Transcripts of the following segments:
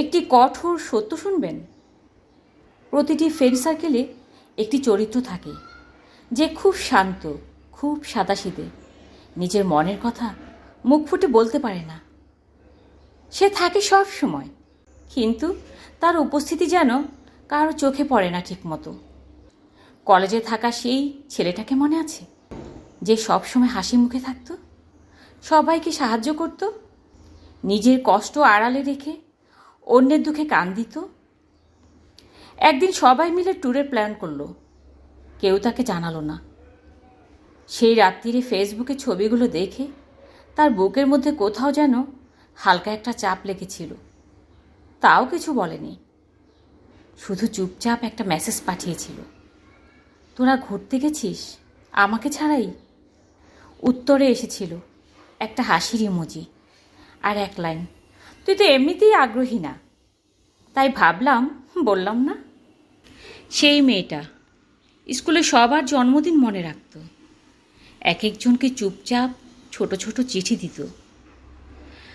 একটি কঠোর সত্য শুনবেন? প্রতিটি ফ্রেন্ড সার্কেলে একটি চরিত্র থাকে, যে খুব শান্ত, খুব সাদাসিদে নিজের মনের কথা মুখ ফুটে বলতে পারে না। সে থাকে সব সময়, কিন্তু তার উপস্থিতি যেন কারও চোখে পড়ে না ঠিকমতো। কলেজে থাকা সেই ছেলেটাকে মনে আছে, যে সব সময় হাসি মুখে থাকতো? সবাইকে সাহায্য করত? নিজের কষ্ট আড়ালে রেখে অন্যের দুঃখে কান দিত? একদিন সবাই মিলে ট্যুরের প্ল্যান করল। কেউ তাকে জানালো না। সেই রাত্রিরে ফেসবুকে ছবিগুলো দেখে তার বুকের মধ্যে কোথাও যেন হালকা একটা চাপ লেগেছিল। তাও কিছু বলেনি। শুধু চুপচাপ একটা মেসেজ পাঠিয়েছিল। তোরা ঘুরতে গেছিস? আমাকে ছাড়াই? উত্তরে এসেছিল একটা হাসির ইমোজি আর এক লাইন। তুই তো এমনিতেই আগ্রহী না। তাই ভাবলাম, বললাম না। সেই মেয়েটা স্কুলে সবার জন্মদিন মনে রাখত। এক একজনকে চুপচাপ ছোট ছোট চিঠি দিত।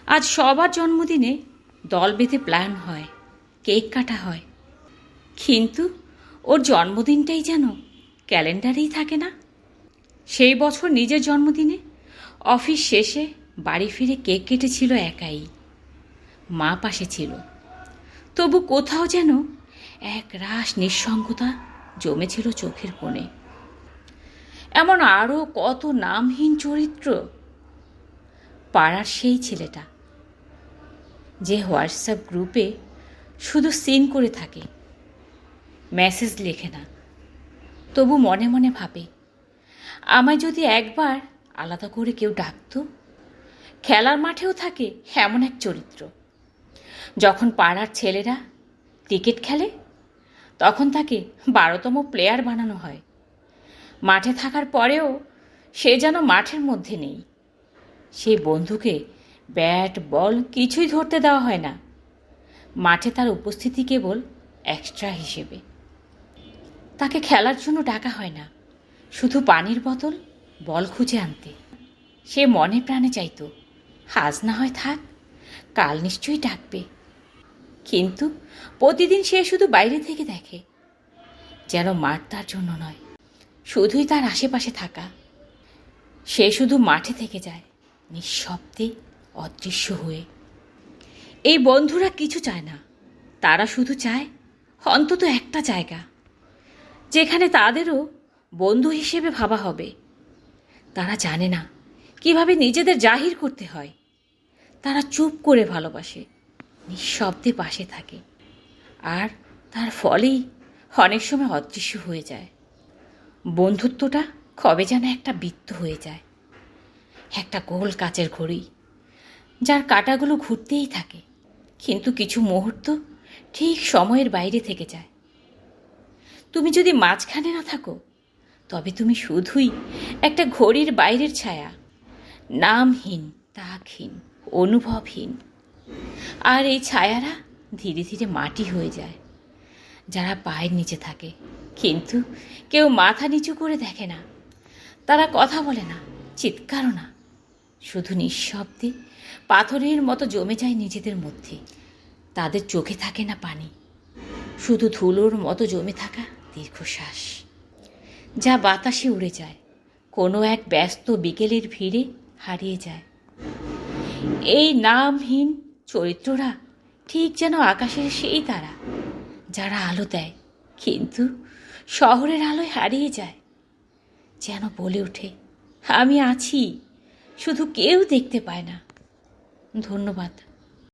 আজ সবার জন্মদিনে দল বেঁধে প্ল্যান হয়, কেক কাটা হয়। কিন্তু ওর জন্মদিনটাই যেন ক্যালেন্ডারেই থাকে না। সেই বছর নিজের জন্মদিনে অফিস শেষে বাড়ি ফিরে কেক কেটেছিল একাই। মা পাশে ছিল। তবু কোথাও যেন এক রাস নিঃসঙ্গতা জমেছিল চোখের কোণে। এমন আরও কত নামহীন চরিত্র পাড়ার সেই ছেলেটা, যে হোয়াটসঅ্যাপ গ্রুপে শুধু সিন করে থাকে, মেসেজ লেখে না। তবু মনে মনে ভাবে, আমায় যদি একবার আলাদা করে কেউ ডাকতো, খেলার মাঠেও থাকে এমন এক চরিত্র। যখন পাড়ার ছেলেরা ক্রিকেট খেলে, তখন তাকে বারোতম প্লেয়ার বানানো হয়। মাঠে থাকার পরেও সে যেন মাঠের মধ্যে নেই। সেই বন্ধুকে ব্যাট, বল কিছুই ধরতে দেওয়া হয় না। মাঠে তার উপস্থিতি কেবল এক্সট্রা হিসেবে। তাকে খেলার জন্য ডাকা হয় না। শুধু পানির বোতল, বল খুঁজে আনতে। সে মনে প্রাণে চাইতো, আজ না হয় থাক, কাল নিশ্চয়ই ডাকবে। কিন্তু প্রতিদিন সে শুধু বাইরে থেকে দেখে, যেন মাঠ তার জন্য নয়, শুধুই তার আশেপাশে থাকা। সে শুধু মাঠে থেকে যায়, নিঃশব্দে অদৃশ্য হয়ে। এই বন্ধুরা কিছু চায় না, তারা শুধু চায় অন্তত একটা জায়গা, যেখানে তাদেরও বন্ধু হিসেবে ভাবা হবে। তারা জানে না কীভাবে নিজেদের জাহির করতে হয়। তারা চুপ করে ভালোবাসে। নিঃশব্দে পাশে থাকে। আর তার ফলেই অনেক সময় অদৃশ্য হয়ে যায়। বন্ধুত্বটা কবে যেন একটা বৃত্ত হয়ে যায়। একটা গোল কাচের ঘড়ি, যার কাটাগুলো ঘুরতেই থাকে, কিন্তু কিছু মুহূর্ত ঠিক সময়ের বাইরে থেকে যায়। তুমি যদি মাঝখানে না থাকো, তবে তুমি শুধুই একটা ঘড়ির বাইরের ছায়া, নামহীন তাকহীন অনুভবহীন আর এই ছায়ারা ধীরে ধীরে মাটি হয়ে যায়। যারা পায়ের নিচে থাকে, কিন্তু কেউ মাথা নিচু করে দেখে না। তারা কথা বলে না, চিৎকারও না। শুধু নিঃশব্দে পাথরের মতো জমে যায় নিজেদের মধ্যে। তাদের চোখে থাকে না পানি। শুধু ধুলোর মতো জমে থাকা দীর্ঘশ্বাস। যা বাতাসে উড়ে যায়, কোনো এক ব্যস্ত বিকেলের ভিড়ে হারিয়ে যায়। এই নামহীন চরিত্ররা ঠিক যেন আকাশের সেই তারা। যারা আলো দেয়, কিন্তু শহরের আলোয় হারিয়ে যায়। যেন বলে ওঠে, আমি আছি, শুধু কেউ দেখতে পায় না। ধন্যবাদ।